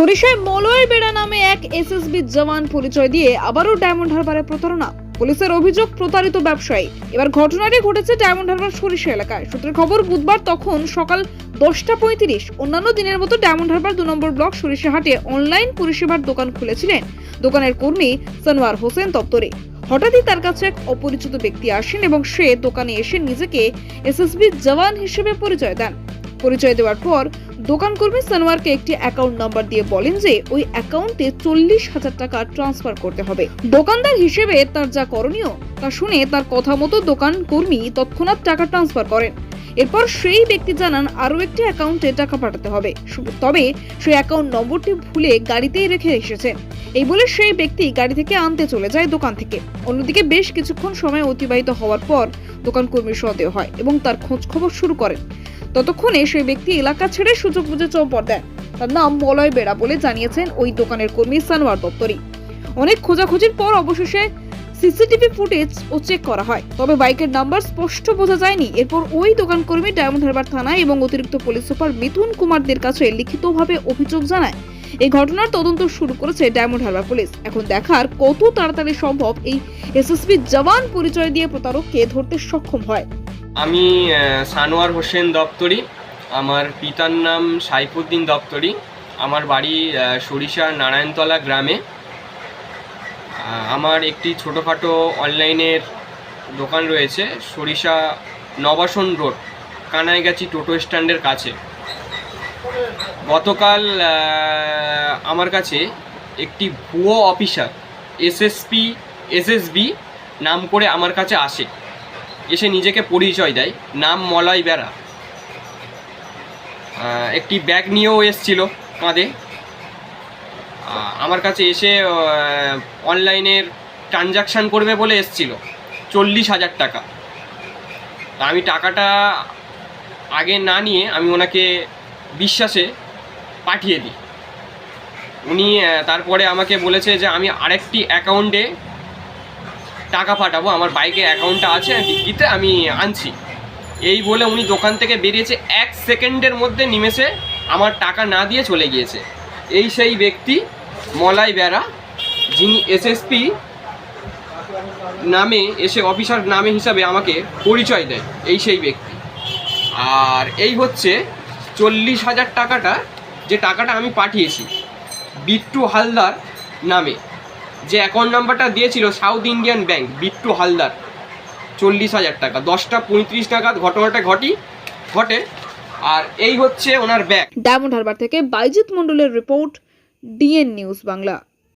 সরিষায় মলয় বেড়া নামে এক এসএসবি জওয়ান পরিচয় দিয়ে আবারও ডায়মন্ড হারবারে প্রতারণা। পুলিশের অভিযোগ, প্রতারিত ব্যবসায়ী। এবার ঘটনাটি ঘটেছে ডায়মন্ড হারবার সরিষা এলাকায়। সূত্রের খবর, বুধবার তখন সকাল দশটা পঁয়ত্রিশ, অন্যান্য দিনের মতো ডায়মন্ড হারবার দু নম্বর ব্লক সরিষাহাটে অনলাইন পরিষেবার দোকান খুলেছিলেন। দোকানের কর্মী সনোয়ার হোসেন দপ্তরে। হঠাৎই তার কাছে এক অপরিচিত ব্যক্তি আসেন এবং সে দোকানে এসে নিজেকে এসএসবি জওয়ান হিসেবে পরিচয় দেন। পরিচয় দেওয়ার পর দোকান কর্মী সানোয়ারকে একটি অ্যাকাউন্ট নাম্বার দিয়ে বলেন যে ওই অ্যাকাউন্টে চল্লিশ হাজার টাকা ট্রান্সফার করতে হবে। দোকানদার হিসেবে তার যা করণীয়, তা শুনে তার কথা মতো দোকান কর্মী তৎক্ষণাৎ টাকা ট্রান্সফার করেন। এরপর সেই ব্যক্তি জানান, আরও একটি অ্যাকাউন্টে টাকা পাঠাতে হবে। তবে সেই অ্যাকাউন্ট নম্বরটি ভুলে গাড়িতেই রেখে এসেছেন এই বলে সেই ব্যক্তি গাড়ি থেকে আনতে চলে যায় দোকান থেকে। অন্যদিকে বেশ কিছুক্ষণ সময় অতিবাহিত হওয়ার পর দোকান কর্মীর সন্দেহ হয় এবং তার খোঁজ খবর শুরু করেন। ততক্ষণে সেই ব্যক্তি এলাকা ছেড়ে সুযোগ বুঝে চৌপট দেন তার নাম মলয় বেড়া বলে জানিয়েছেন ওই দোকানের কর্মী সানোয়ার দপ্তরি অনেক খোঁজাখুঁজির পর অবশেষে সিসিটিভি ফুটেজ ও চেক করা হয়। তবে বাইকের নাম্বার স্পষ্ট বোঝা যায়নি। এরপর ওই দোকান কর্মী ডায়মন্ড হারবার থানায় এবং অতিরিক্ত পুলিশ সুপার মিথুন কুমারদের কাছে লিখিতভাবে অভিযোগ জানায়। এই ঘটনার তদন্ত শুরু করেছে ডায়মন্ড হারবার পুলিশ। এখন দেখার কত তাড়াতাড়ি সম্ভব এই এসএসবি জওয়ান পরিচয় দিয়ে প্রতারককে ধরতে সক্ষম হয়। আমি সানোয়ার হোসেন দপ্তরি। আমার পিতার নাম সাইফুদ্দিন দপ্তরি। আমার বাড়ি সরিষা নারায়ণতলা গ্রামে। আমার একটি ছোটোখাটো অনলাইনের দোকান রয়েছে, সরিষা নবাসন রোড, কানাইগাছি টোটো স্ট্যান্ডের কাছে। গতকাল আমার কাছে একটি ভুয়ো অফিসার এসএসপি এসএসবি নাম করে আমার কাছে আসে। এসে নিজেকে পরিচয় দেয়, নাম মলয় বেড়া একটি ব্যাগ নিয়েও এসছিল কাঁধে। আমার কাছে এসে অনলাইনের ট্রানজাকশান করবে বলে এসছিল, চল্লিশ হাজার টাকা। আমি টাকাটা আগে না নিয়ে আমি ওনাকে বিশ্বাসে পাঠিয়ে দিই। উনি তারপরে আমাকে বলেছে যে আমি আরেকটি অ্যাকাউন্টে টাকা পাঠাবো, আমার বাইকে অ্যাকাউন্টটা আছে ডিগ্রিতে আমি আনছি। এই বলে উনি দোকান থেকে বেরিয়েছে, এক সেকেন্ডের মধ্যে নিমেষে আমার টাকা না দিয়ে চলে গিয়েছে। এই সেই ব্যক্তি, মলাই বেড়া, যিনি এসএসপি নামে, এসে অফিসার নামে হিসাবে আমাকে পরিচয় দেয়, এই সেই ব্যক্তি। আর এই হচ্ছে চল্লিশ হাজার টাকাটা, যে টাকাটা আমি পাঠিয়েছি, বিট্টু হালদার নামে। যে অ্যাকাউন্ট নাম্বারটা দিয়েছিল South Indian Bank Bittu Haldar চল্লিশ হাজার টাকা। দশটা পঁয়ত্রিশ টাকা ঘটনাটা ঘটি ঘটে। আর এই হচ্ছে ওনার ব্যাগ। ডায়মন্ড হারবার থেকে বাইজিৎ মন্ডলের রিপোর্ট, ডিএন নিউজ বাংলা।